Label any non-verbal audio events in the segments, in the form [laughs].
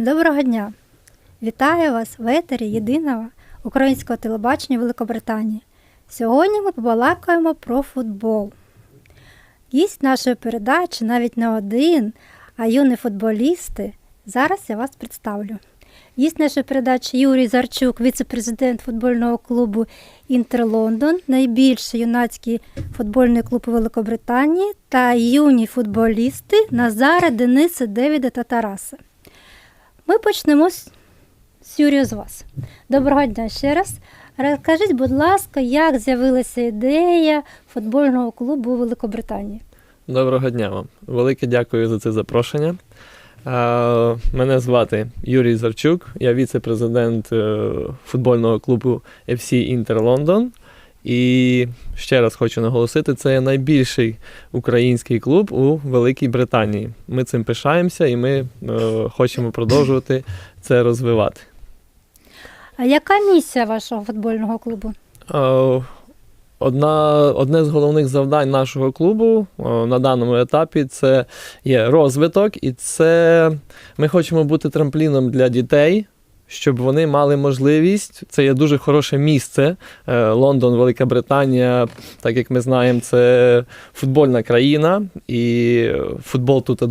Доброго дня! Вітаю вас в етері єдиного українського телебачення Великобританії. Сьогодні ми побалакаємо про футбол. Гість нашої передачі навіть не один, а юні футболісти. Зараз я вас представлю. Гість нашої передачі Юрій Зарчук, віце-президент футбольного клубу Інтер Лондон, найбільший юнацький футбольний клуб у Великобританії та юні футболісти Назара, Дениса, Девіда та Тараса. Ми почнемо з, Юрія з вас. Доброго дня ще раз. Розкажіть, будь ласка, як з'явилася ідея футбольного клубу у Великобританії? Доброго дня вам. Велике дякую за це запрошення. Мене звати Юрій Зарчук, я віце-президент е, футбольного клубу FC Інтер Лондон. І ще раз хочу наголосити, це найбільший український клуб у Великій Британії. Ми цим пишаємося і ми е, хочемо продовжувати це розвивати. А яка місія вашого футбольного клубу? Е, Одна, одне з головних завдань нашого клубу е, на даному етапі це є розвиток, і це ми хочемо бути трампліном для дітей, щоб вони мали можливість. Це є дуже хороше місце. Е, Лондон, Велика Британія, так як ми знаємо, це футбольна країна, і футбол тут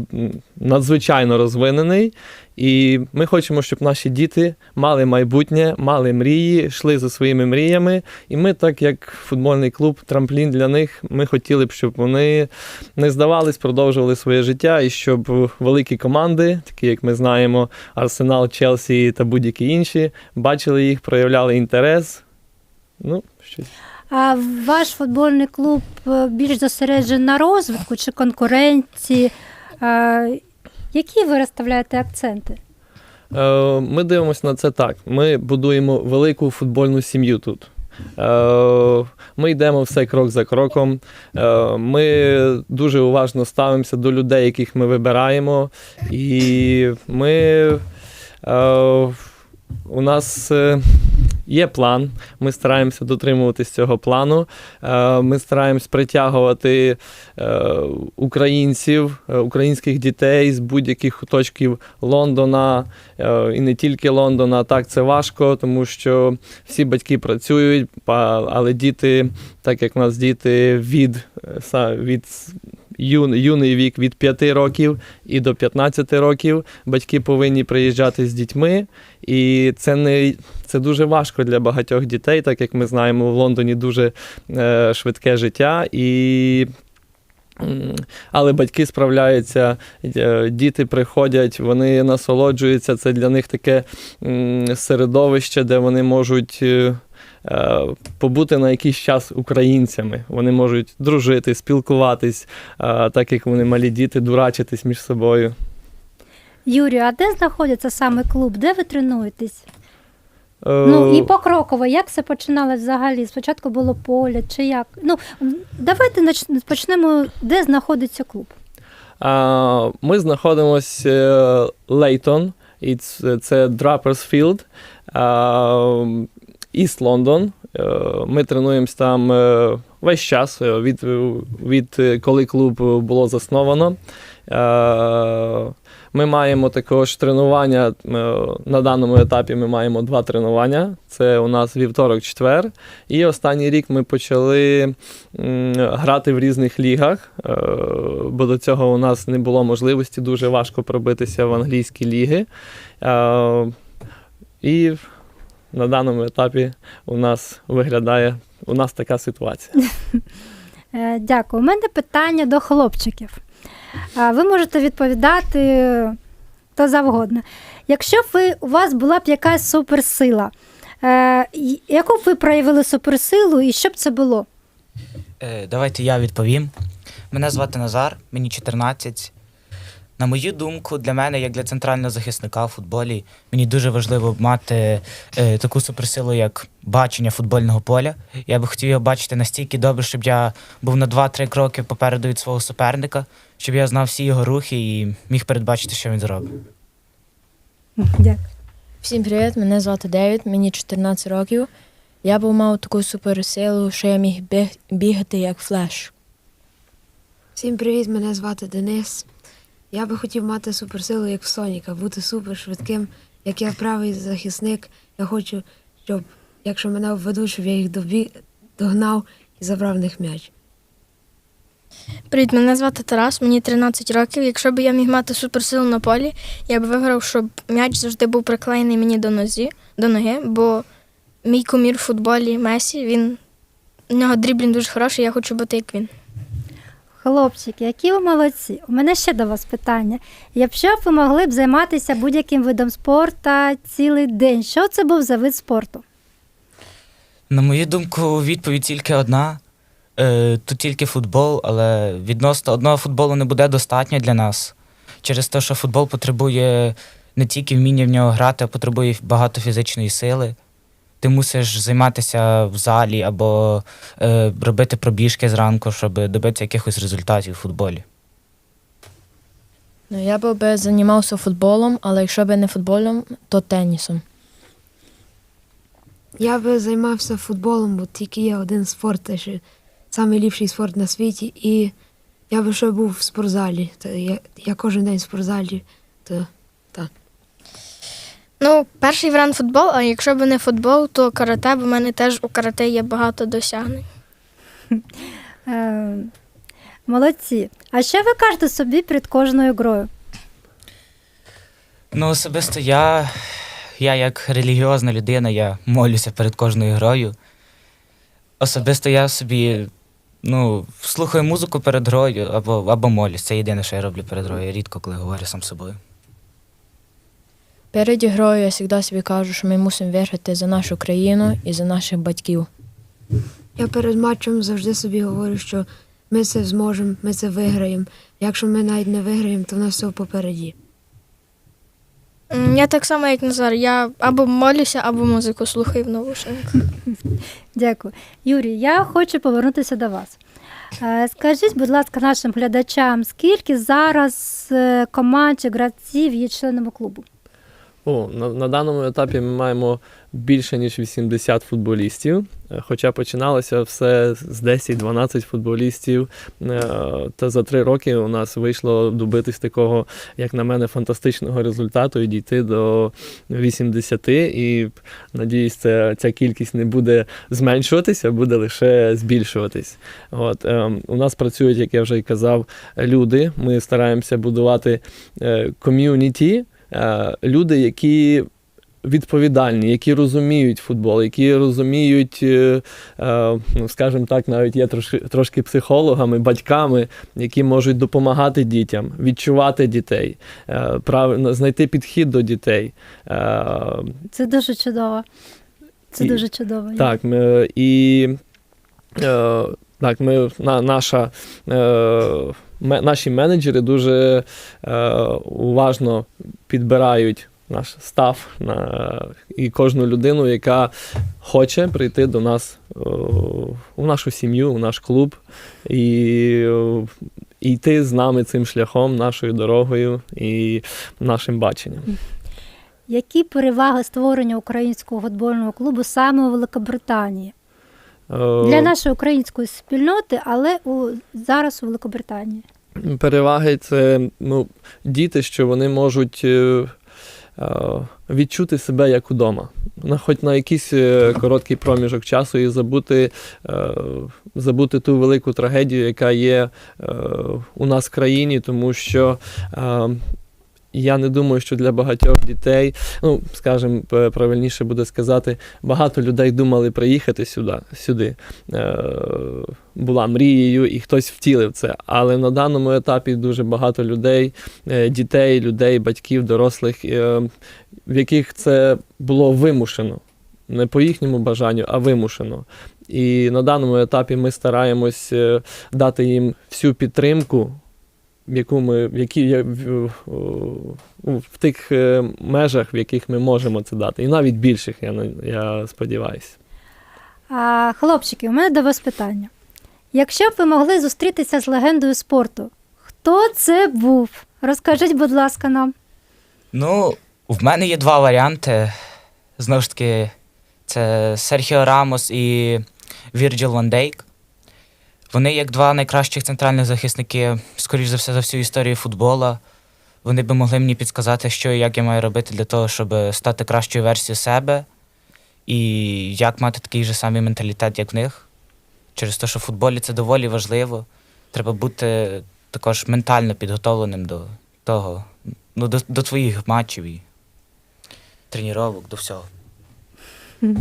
надзвичайно розвинений. І ми хочемо, щоб наші діти мали майбутнє, мали мрії, йшли за своїми мріями. І ми, так як футбольний клуб, трамплін для них, ми хотіли б, щоб вони не здавались, продовжували своє життя, і щоб великі команди, такі як ми знаємо, Арсенал, Челсі та будь-які інші, бачили їх, проявляли інтерес. Ну, щось. А ваш футбольний клуб е, більш зосереджений на розвитку чи конкуренції? Які ви розставляєте акценти? Е, Ми дивимося на це так. Ми будуємо велику футбольну сім'ю тут. Е, Ми йдемо все крок за кроком. Е, Ми дуже уважно ставимося до людей, яких ми вибираємо. І ми у нас є план. Ми стараємося дотримуватись цього плану. Е, Ми стараємось притягувати е, українців, е, українських дітей з будь-яких куточків Лондона і не тільки Лондона. Так, це важко, тому що всі батьки працюють, але діти, так як у нас діти від, від юн, юний вік від 5 років і до 15 років, батьки повинні приїжджати з дітьми. І це не це дуже важко для багатьох дітей, так як ми знаємо, в Лондоні дуже е, швидке життя і. Але батьки справляються, е, діти приходять, вони насолоджуються. Це для них таке середовище, де вони можуть е, побути на якийсь час українцями. Вони можуть дружити, спілкуватись, е, так як вони малі діти, дурачитись між собою. Юрію, а де знаходиться саме клуб? Де ви тренуєтесь? Е, Ну і покроково, як все починалось взагалі? Спочатку було поле чи як? Ну давайте почнемо, де знаходиться клуб. Ми знаходимося е, Лейтон, і це Drappers Іст Лондон. Е, Ми тренуємося там е, весь час, е, від, від коли клуб було засновано. Ми маємо також тренування. На даному етапі ми маємо два тренування. Це у нас вівторок-четвер. І останній рік ми почали грати в різних лігах, бо до цього у нас не було можливості дуже важко пробитися в англійські ліги. І на даному етапі у нас виглядає у нас така ситуація. [laughs] Е, Дякую. У мене питання до хлопчиків. Ви можете відповідати то завгодно. Якщо б ви, у вас була б якась суперсила, е, яку б ви проявили суперсилу і що б це було? Е, Давайте я відповім. Мене звати Назар, мені 14. На мою думку, для мене, як для центрального захисника в футболі, мені дуже важливо мати е, таку суперсилу, як бачення футбольного поля. Я би хотів його бачити настільки добре, щоб я був на 2-3 кроки попереду від свого суперника, щоб я знав всі його рухи і міг передбачити, що він зробить. Дякую. Всім привіт, мене звати Девід, мені 14 років. Я б мав таку суперсилу, що я міг бігати як флеш. Всім привіт, мене звати Денис. Я би хотів мати суперсилу, як в Соніка, бути супершвидким, як я правий захисник. Я хочу, щоб якщо мене обведуть, щоб я їх добі... догнав і забрав в них м'яч. Привіт, мене звати Тарас, мені 13 років. Якщо б я міг мати суперсилу на полі, я б виграв, щоб м'яч завжди був приклеєний мені до нозі, до ноги, бо мій кумір в футболі Месі, він у нього дріблінг дуже хороший, я хочу бути як він. Хлопчики, які ви молодці. У мене ще до вас питання. Якщо б ви могли б займатися будь-яким видом спорту цілий день, що це був за вид спорту? На мою думку, відповідь тільки одна. Е, тут тільки футбол, але відносно одного футболу не буде достатньо для нас. Через те, що футбол потребує не тільки вміння в нього грати, а потребує багато фізичної сили. Ти мусиш займатися в залі або е, робити пробіжки зранку, щоб добитися якихось результатів у футболі. Ну, я би би займався футболом, але якщо б не футболом, то тенісом. Я би займався футболом, бо тільки є один спорт, те, що найліпший спорт на світі. І я би ще був в спортзалі. То я, я кожен день в спортзалі, то Ну, перший варіант футбол, а якщо б не футбол, то карате, бо в мене теж у карате є багато досягнень. Е, молодці. А що ви кажете собі перед кожною грою? Ну, особисто я, я як релігіозна людина, я молюся перед кожною грою. Особисто я собі ну, слухаю музику перед грою або, або молюсь. Це єдине, що я роблю перед грою. Я рідко коли говорю сам з собою. Перед грою я завжди собі кажу, що ми мусимо виграти за нашу країну і за наших батьків. Я перед матчем завжди собі говорю, що ми це зможемо, ми це виграємо. Якщо ми навіть не виграємо, то в нас все попереді. Я так само, як Назар, я або молюся, або музику слухаю в навушниках. Дякую. Юрій, я хочу повернутися до вас. Е, Скажіть, будь ласка, нашим глядачам, скільки зараз е, команд чи гравців є членами клубу? О, на, на даному етапі ми маємо більше ніж 80 футболістів. Е, Хоча починалося все з 10-12 футболістів. Е, Та за три роки у нас вийшло добитись такого, як на мене, фантастичного результату і дійти до 80. І надіюсь, це, ця кількість не буде зменшуватися, буде лише збільшуватись. От, е, у нас працюють, як я вже й казав, люди. Ми стараємося будувати ком'юніті, люди, які відповідальні, які розуміють футбол, які розуміють, е, е, ну, скажімо так, навіть є трошки, трошки психологами, батьками, які можуть допомагати дітям, відчувати дітей, е, правильно знайти підхід до дітей. Е, Це дуже чудово. Це І- дуже чудово. так, і е, так, ми, на, наша, е, наші менеджери дуже е, уважно підбирають наш став на, і кожну людину, яка хоче прийти до нас е, у нашу сім'ю, у наш клуб і, і йти з нами цим шляхом, нашою дорогою і нашим баченням. Які переваги створення українського футбольного клубу саме у Великобританії? Е, Для нашої української спільноти, але у, зараз у Великобританії. Переваги це ну, діти, що вони можуть е, е, відчути себе як удома. На, хоч на якийсь е, короткий проміжок часу і забути, е, забути ту велику трагедію, яка є е, у нас в країні, тому що. Я не думаю, що для багатьох дітей, ну скажімо, правильніше буде сказати, багато людей думали приїхати сюди. сюди. Е, була мрією, і хтось втілив це. Але на даному етапі дуже багато людей, е, дітей, людей, батьків, дорослих, е, в яких це було вимушено. Не по їхньому бажанню, а вимушено. І на даному етапі ми стараємось дати їм всю підтримку, яку ми, в, які, в, в, в тих е, межах, в яких ми можемо це дати. І навіть більших, я, я сподіваюся. А, хлопчики, у мене до вас питання. Якщо б ви могли зустрітися з легендою спорту, хто це був? Розкажіть, будь ласка, нам. Ну, в мене є два варіанти. Знову ж таки, це Серхіо Рамос і Вірджил Ван Дейк. Вони як два найкращих центральних захисники, скоріш за все, за всю історію футбола. вони би могли мені підказати, що і як я маю робити для того, щоб стати кращою версією себе, і як мати такий же самий менталітет, як в них. Через те, що в футболі це доволі важливо. Треба бути також ментально підготовленим до того, ну, до, до твоїх матчів і тренувань, до всього. У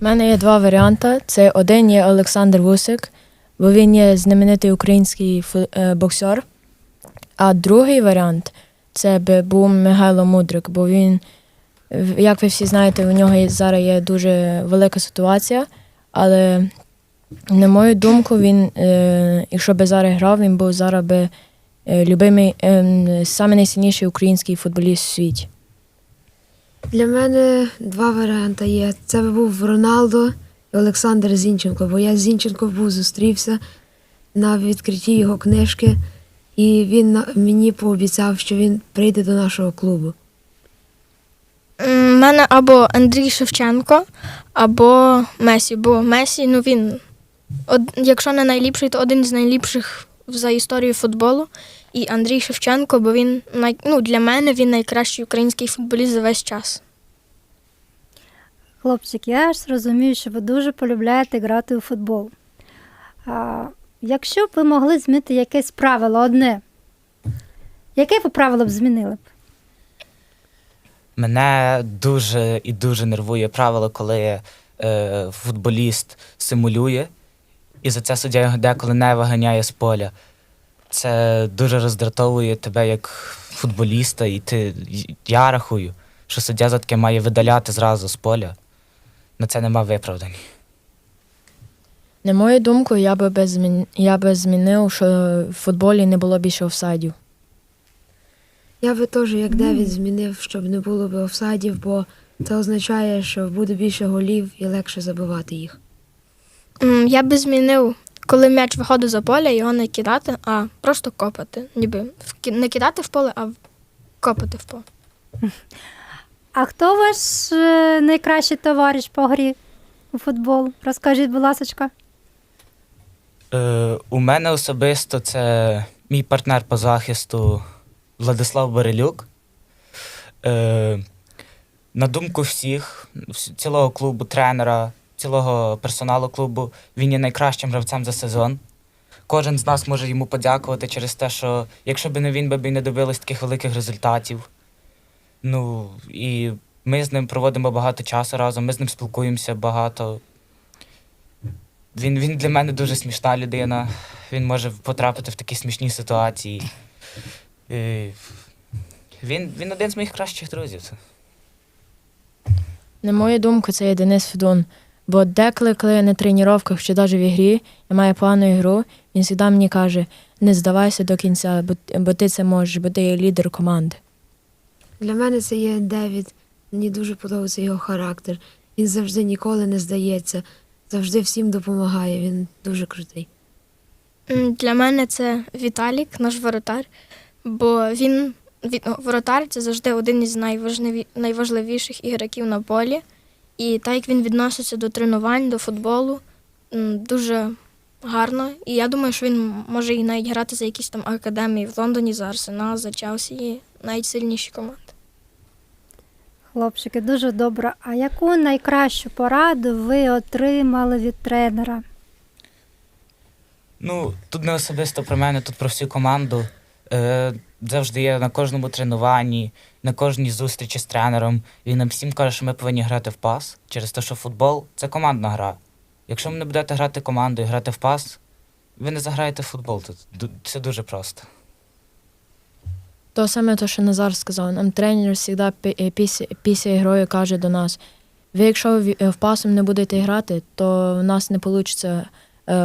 мене є два варіанти. Це один є Олександр Вусик, бо він є знаменитий український е, боксер. А другий варіант це би був Михайло Мудрик, бо він, як ви всі знаєте, у нього зараз є дуже велика ситуація, але на мою думку, він, е, якщо би зараз грав, він був зараз би е, любимий, е, саме найсильніший український футболіст у світі. Для мене два варіанти є. Це би був Роналдо Олександр Зінченко, бо я з Зінченко був зустрівся на відкритті його книжки, і він мені пообіцяв, що він прийде до нашого клубу. У мене або Андрій Шевченко, або Месі. Бо Месі, ну він, од, якщо не найліпший, то один з найліпших за історію футболу. І Андрій Шевченко, бо він най, ну, для мене він найкращий український футболіст за весь час. Хлопчик, я ж розумію, що ви дуже полюбляєте грати у футбол. А, якщо б ви могли змінити якесь правило одне, яке ви правило б змінили б? Мене дуже і дуже нервує правило, коли е, футболіст симулює, і за це суддя його деколи не виганяє з поля. Це дуже роздратовує тебе як футболіста, і ти я рахую, що суддя за таке має видаляти зразу з поля. На це нема виправдань. На мою думку, я би, без змін... я би змінив, що в футболі не було більше офсайдів. Я би теж, як Девід, змінив, щоб не було би офсайдів, бо це означає, що буде більше голів і легше забивати їх. М, Я би змінив, коли м'яч виходить за поле, його не кидати, а просто копати. Ніби не кидати в поле, а копати в поле. [laughs] А хто ваш е, найкращий товариш по грі у футбол? Розкажіть, будь ласка. Е, у мене особисто це мій партнер по захисту Владислав Борелюк. Е, на думку всіх, цілого клубу, тренера, цілого персоналу клубу, він є найкращим гравцем за сезон. Кожен з нас може йому подякувати через те, що якщо б не він, би не добились таких великих результатів. Ну, і ми з ним проводимо багато часу разом, ми з ним спілкуємося багато. Він, він для мене дуже смішна людина. Він може потрапити в такі смішні ситуації. І він, він один з моїх кращих друзів. На мою думку, це є Денис Федун. Бо деколи, коли на тренуваннях чи навіть в ігрі, я маю погану ігру, він завжди мені каже, не здавайся до кінця, бо ти це можеш, бо ти є лідер команди. Для мене це є Девід. Мені дуже подобається його характер. Він завжди ніколи не здається, завжди всім допомагає. Він дуже крутий. Для мене це Віталік, наш воротар, бо він, воротар це завжди один із найважливіших ігроків на полі. І так як він відноситься до тренувань, до футболу, дуже гарно. І я думаю, що він може і навіть грати за якісь там академії в Лондоні, за Арсенал, за Челсі, і навіть сильніші команди. Хлопчики, дуже добре. А яку найкращу пораду ви отримали від тренера? Ну, тут не особисто про мене, тут про всю команду. Е, завжди є на кожному тренуванні, на кожній зустрічі з тренером. Він нам всім каже, що ми повинні грати в пас через те, що футбол це командна гра. Якщо ви не будете грати командою, грати в пас, ви не заграєте в футбол. Тут це дуже просто. То саме те, що Назар сказав, нам тренер завжди е, після, після ігрою каже до нас: ви, якщо е, в пасом не будете грати, то в нас не вийде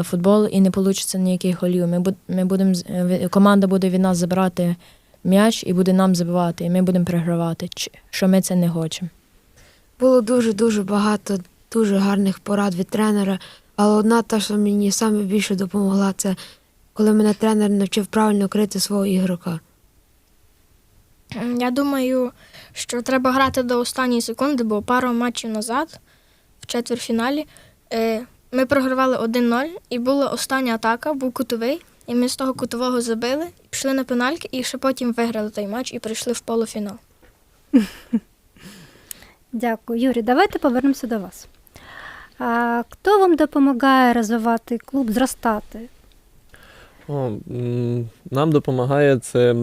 футбол і не вийде ніяких голів. Ми, ми будем, з- е, команда буде від нас забирати м'яч і буде нам забивати, і ми будемо програвати, чи- що ми це не хочемо. Було дуже-дуже багато дуже гарних порад від тренера, але одна та, що мені саме більше допомогла, це коли мене тренер навчив правильно крити свого ігрока. Я думаю, що треба грати до останньої секунди, бо пару матчів назад, в четвертьфіналі, е, ми програвали 1-0, і була остання атака, був кутовий. і ми з того кутового забили, пішли на пенальки і ще потім виграли той матч і прийшли в полуфінал. [laughs] Дякую. Юрій, давайте повернемося до вас. А, хто вам допомагає розвивати клуб, зростати? О, нам допомагає це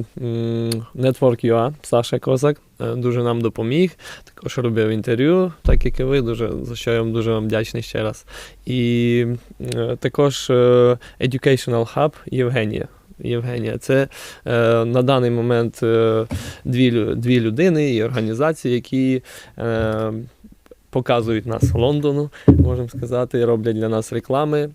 Network.ua, Саша Козак. е, Дуже нам допоміг. Також робив інтерв'ю, так як і ви, дуже, за що я вам дуже вам вдячний ще раз. І е, також е, Educational Hub Євгенія. Євгенія, це е, на даний момент е, дві, дві людини і організації, які е, показують нас Лондону, можемо сказати, роблять для нас реклами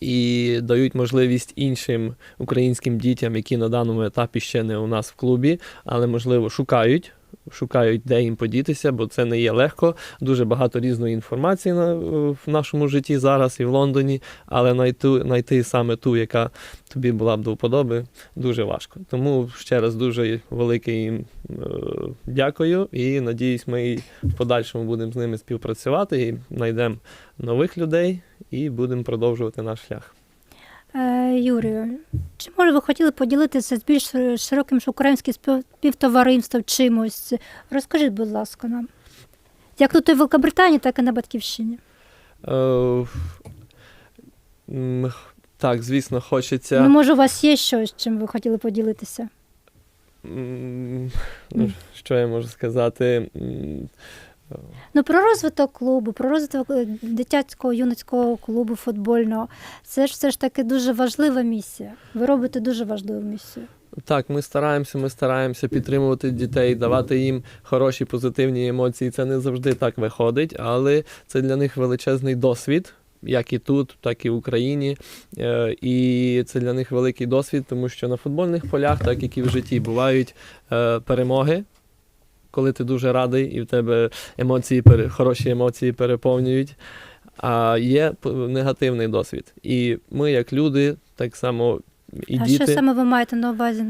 і дають можливість іншим українським дітям, які на даному етапі ще не у нас в клубі, але можливо шукають. Шукають, де їм подітися, бо це не є легко. Дуже багато різної інформації на, в нашому житті зараз і в Лондоні, але знайти, знайти саме ту, яка тобі була б до вподоби, дуже важко. Тому ще раз дуже велике їм е, дякую і надіюсь, ми в подальшому будемо з ними співпрацювати і знайдемо нових людей і будемо продовжувати наш шлях. Е, Юрію, чи може ви хотіли поділитися з більш широким українським співтовариством чимось? Розкажіть, будь ласка, нам. Як тут і в Великобританії, так і на Батьківщині. Е, Так, звісно, хочеться. Ну, може, у вас є щось, чим ви хотіли поділитися? ну, Що я можу сказати? Ну, про розвиток клубу, про розвиток е, дитячого юнацького клубу футбольного. Це ж все ж таки дуже важлива місія. Ви робите дуже важливу місію. Так, ми стараємося, ми стараємося підтримувати дітей, давати їм хороші позитивні емоції. Це не завжди так виходить, але це для них величезний досвід. Як і тут, так і в Україні. Е, І це для них великий досвід, тому що на футбольних полях, так як і в житті, бувають е, перемоги, коли ти дуже радий, і в тебе емоції, хороші емоції переповнюють. А є негативний досвід. І ми, як люди, так само і а діти що саме ви маєте на увазі?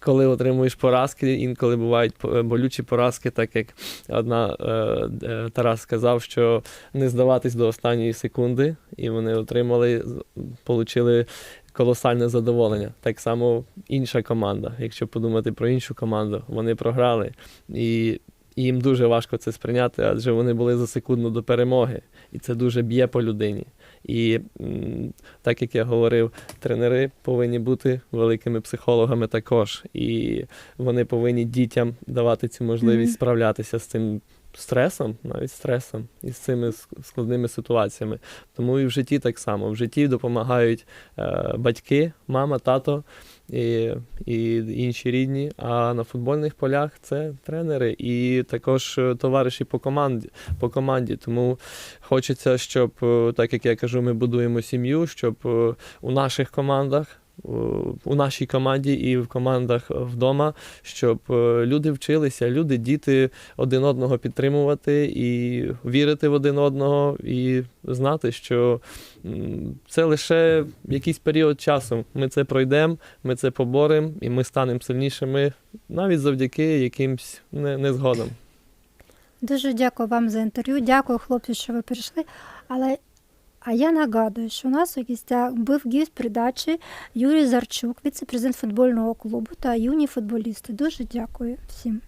коли отримуєш поразки, інколи бувають болючі поразки, так як одна е, е, Тарас сказав, що не здаватись до останньої секунди, і вони отримали, отримали колосальне задоволення. Так само інша команда. Якщо подумати про іншу команду, вони програли. І їм дуже важко це сприйняти, адже вони були за секунду до перемоги. І це дуже б'є по людині. І так як я говорив, тренери повинні бути великими психологами також. І вони повинні дітям давати цю можливість справлятися з цим стресом, навіть стресом, і з цими складними ситуаціями. Тому і в житті так само. В житті допомагають е, батьки, мама, тато і, і інші рідні. А на футбольних полях це тренери і також е, товариші по команді. По команді. Тому хочеться, щоб, е, так як я кажу, ми будуємо сім'ю, щоб е, у наших командах. Е, У нашій команді і в командах вдома, щоб е, люди вчилися, люди, діти один одного підтримувати і вірити в один одного, і знати, що це лише якийсь період часу. Ми це пройдемо, ми це поборемо, і ми станемо сильнішими навіть завдяки якимсь не- незгодам. Дуже дякую вам за інтерв'ю. Дякую, хлопці, що ви прийшли. Але а я нагадую, що у нас у гістях був гість передачі Юрій Зарчук, віце-президент футбольного клубу та юні футболісти. Дуже дякую всім.